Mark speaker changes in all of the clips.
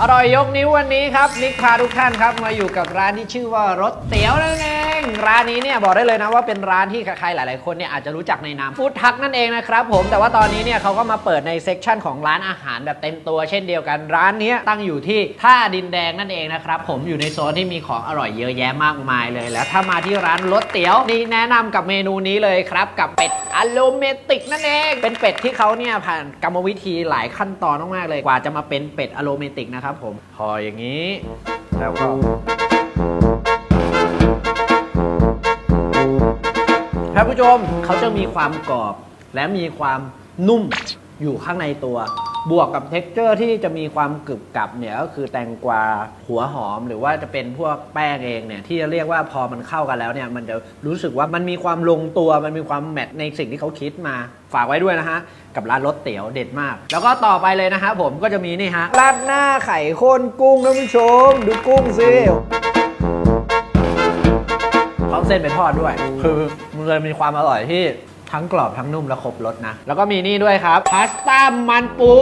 Speaker 1: อร่อยยกนิ้ววันนี้ครับนิกพาทุกท่านครับมาอยู่กับร้านที่ชื่อว่ารสเตี๋ยวนั่นเอง ร้านนี้เนี่ยบอกได้เลยนะว่าเป็นร้านที่ใครหลาย ๆ คนเนี่ยอาจจะรู้จักในนามฟู้ดทักนั่นเองนะครับผมแต่ว่าตอนนี้เนี่ยเขาก็มาเปิดในเซกชันของร้านอาหารแบบเต็มตัวเช่นเดียวกันร้านนี้ตั้งอยู่ที่ท่าดินแดงนั่นเองนะครับผมอยู่ในโซนที่มีของอร่อยเยอะแยะมากมายเลย แล้วถ้ามาที่ร้านรสเตี๋ยวนี่แนะนำกับเมนูนี้เลยครับกับเป็ดอะโลเมติกนั่นเองเป็นเป็ดที่เขาเนี่ยผ่านกรรมวิธีหลายขั้นตอนมากๆเลยกว่าจะมาเป็นเป็ดอะโลเมติกนะครับผมพออย่างนี้แล้วก็ ท่านผู้ชมเขาจะมีความกรอบ และมีความนุ่มอยู่ข้างในตัว บวกกับเท็กเจอร์ที่จะมีความกรึบกรับเนี่ยก็คือแตงกวาหัวหอม หรือว่าจะเป็นพวกแป้งเองเนี่ยที่จะเรียกว่าพอมันเข้ากันแล้วเนี่ยมันจะรู้สึกว่ามันมีความลงตัวมันมีความแมทในสิ่งที่เขาคิดมาฝากไว้ด้วยนะฮะ กับร้านรสเตี๋ยวเด็ดมาก แล้วก็ต่อไปเลยนะฮะผมก็จะมีนี่ฮะราดหน้าไข่ข้นกุ้งท่านผู้ชม ดูกุ้งสิ เขาเส้นไปทอดด้วย คือมันเลยมีความอร่อยที่ทั้งกรอบทั้งนุ่มและครบรสนะ แล้วก็มีนี่ด้วยครับพาสต้ามันปู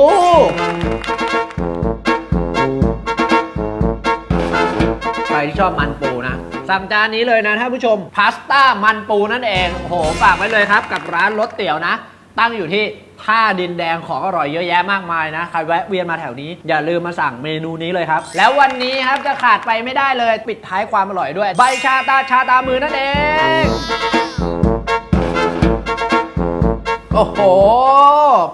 Speaker 1: ใครที่ชอบมันปูนะ สั่งจานนี้เลยนะท่านผู้ชมพาสต้ามันปูนั่นเองโอ้โหฝากไว้เลยครับ กับร้านรสเตี๋ยวนะ ตั้งอยู่ที่ท่าดินแดงของอร่อยเยอะแยะมากมายนะ ใครแวะเวียนมาแถวนี้ อย่าลืมมาสั่งเมนูนี้เลยครับ แล้ววันนี้ครับจะขาดไปไม่ได้เลย ปิดท้ายความอร่อยด้วย ใบชาตาชาตามือนั่นเอง โอ้โห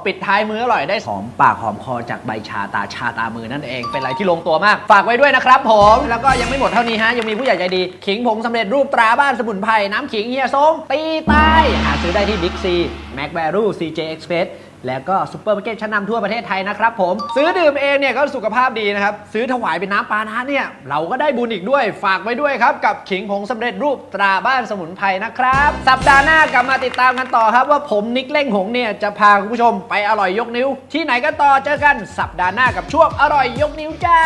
Speaker 1: ปิดท้ายมื้ออร่อยได้หอมปากหอมคอจากใบชาตาชาตามือนั่นเอง เป็นอะไรที่ลงตัวมาก ฝากไว้ด้วยนะครับผม แล้วก็ยังไม่หมดเท่านี้ฮะ ยังมีผู้ใหญ่ใจดี ขิงผงสำเร็จรูปตราบ้านสมุนไพรน้ำขิงเฮียซงตีใต้หาซื้อได้ที่บิ๊กซีแม็กแวรูซีเจเอ็กซ์เพส แล้วก็ซูเปอร์มาร์เก็ตชั้นนำทั่วประเทศไทยนะครับผม ซื้อดื่มเองเนี่ยก็สุขภาพดีนะครับ ซื้อถวายเป็นน้ำปานะเนี่ย เราก็ได้บุญอีกด้วยฝากไว้ด้วยครับ กับขิงผงสำเร็จรูปตราบ้านสมุนไพรนะครับ สัปดาห์หน้ากลับมาติดตามกันต่อครับ ว่าผมนิกเล่งหงเนี่ยจะพาคุณผู้ชมไปอร่อยยกนิ้ว ที่ไหนกันต่อเจอกันสัปดาห์หน้ากับช่วงอร่อยยกนิ้วจ้า